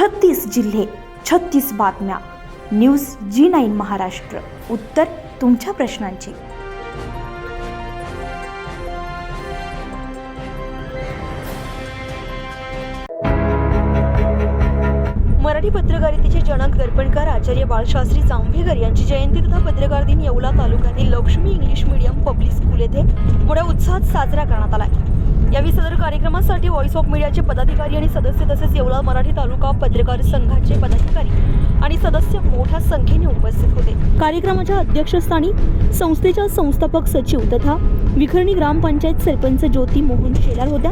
छत्तीस जिल्हे छत्तीस बातम्या. News G nine Maharashtra. उत्तर तुमच्या प्रश्नांची. मराठी पत्रकारितेचे जनक दर्पणकार आचार्य बाळशास्त्री जांभेकर यांची जयंती तथा पत्रकार दिन येवला तालुक्यातील Laxmi English medium public school येथे मोठ्या उत्साहात साजरा करण्यात आला यावेळी सदर कार्यक्रमासाठी व्हॉइस ऑफ मीडियाचे पदाधिकारी आणि सदस्य तसेच येवला मराठी तालुका पत्रकार संघाचे पदाधिकारी आणि सदस्य मोठ्या संख्येने उपस्थित होते. कार्यक्रमाच्या अध्यक्षस्थानी संस्थेच्या संस्थापक सचिव तथा विखरणी ग्रामपंचायत सरपंच ज्योती मोहन शेलार होत्या.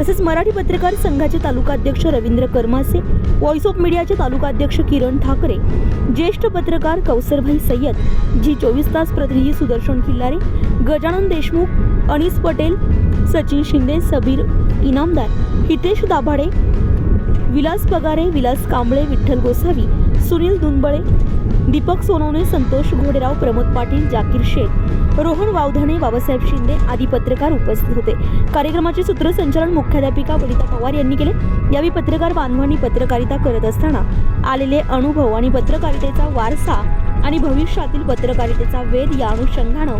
तसेच मराठी पत्रकार संघाचे तालुका अध्यक्ष रवींद्र कर्मासे व्हॉइस ऑफ मीडियाचे तालुकाध्यक्ष किरण ठाकरे ज्येष्ठ पत्रकार कौसरभाई सय्यद जी चोवीस तास प्रतिनिधी सुदर्शन किल्लारे गजानन देशमुख अनिस पटेल सचिन शिंदे सबीर इनामदार हितेश दाभाडे विलास पगारे विलास कांबळे विठ्ठल गोसावी सुनील दुनबळे दीपक सोनवणे संतोष घोडेराव प्रमोद पाटील जाकीर शेख रोहन वावधणे बाबासाहेब शिंदे आदी पत्रकार उपस्थित होते. कार्यक्रमाचे सूत्रसंचालन मुख्याध्यापिका वनिता पवार यांनी केले. यावेळी पत्रकार बांधवांनी पत्रकारिता करत असताना आलेले अनुभव आणि पत्रकारितेचा वारसा आणि भविष्यातील पत्रकारितेचा वेध या अनुषंगानं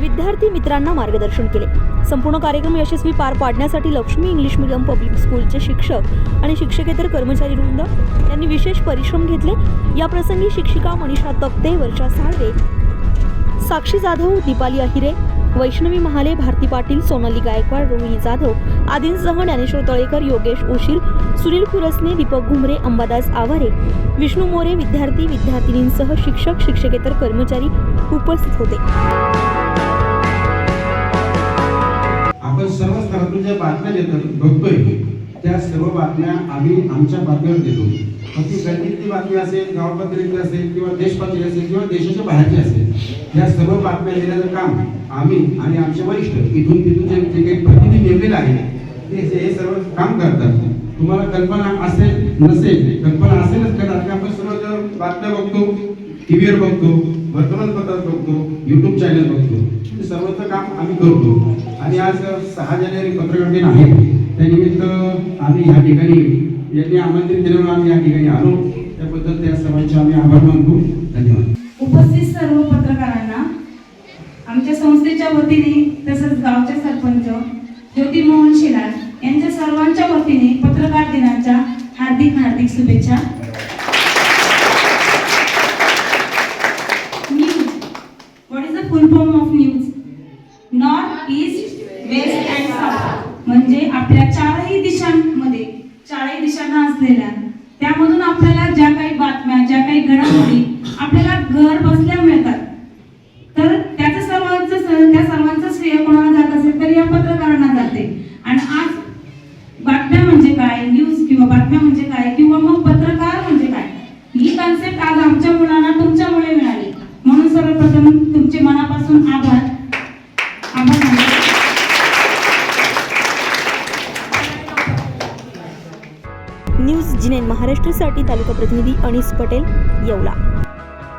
विद्यार्थी मित्रांना मार्गदर्शन केले. संपूर्ण कार्यक्रम यशस्वी पार पाडण्यासाठी लक्ष्मी इंग्लिश मिडियम पब्लिक स्कूलचे शिक्षक आणि शिक्षकेतर कर्मचारी वृंद यांनी विशेष परिश्रम घेतले. या प्रसंगी शिक्षिका मनीषा तक्ते वर्षा साळवे साक्षी जाधव दीपाली अहिरे वैष्णवी महाले भारती पाटील सोनाली गायकवाड रोहिणी जाधव आदींसह ज्ञानेश्वर तळेकर योगेश उशीर सुनील खुरसने दीपक घुमरे अंबादास आवारे विष्णू मोरे विद्यार्थी विद्यार्थिनींसह शिक्षक शिक्षकेतर कर्मचारी उपस्थित होते. आपण सर्व स्तरातून ज्या बातम्या देतो बघतोय त्या सर्व बातम्या आम्ही आमच्या बातम्यावर देतो. मग ती गल्लीतली बातमी असेल गावपातळीतली असेल किंवा देशपातळी असेल किंवा देशाच्या बाहेरची असेल या सर्व बातम्या देण्याचं काम आम्ही आणि आमचे वरिष्ठ इथून तिथून जे जे काही प्रतिनिधी नेमलेले आहेत ते हे सर्व काम करतात. तुम्हाला कल्पना असेल नसेल कल्पना असेलच करतात की आपण सर्व बातम्या बघतो टी व्हीवर बघतो वर्तमानपत्रात बघतो युट्यूब चॅनल बघतो. हे काम आम्ही करतो. आणि आज सहा जानेवारी पत्रकार दिन आहे. त्यानिमित्त आम्ही या ठिकाणी यांनी आमंत्रित केल्यामुळे आम्ही या ठिकाणी आलो. त्याबद्दल त्या सर्वांचे आम्ही आभार मानतो. धन्यवाद. उपस्थित सर्व पत्रकारांना आमच्या संस्थेच्या वतीने तसंच गावचे सरपंच ज्योती मोहन शेलार यांच्या सर्वांच्या वतीने पत्रकार दिनाच्या हार्दिक हार्दिक शुभेच्छा. News what is the full form of news north east west and south म्हणजे आपल्या चारही आपल्याला ज्या काही बातम्या ज्या काही घडामोडी आपल्याला घर बसल्या मिळतात. न्यूज जिनेन महाराष्ट्रासाठी तालुका प्रतिनिधी अनिस पटेल येवला.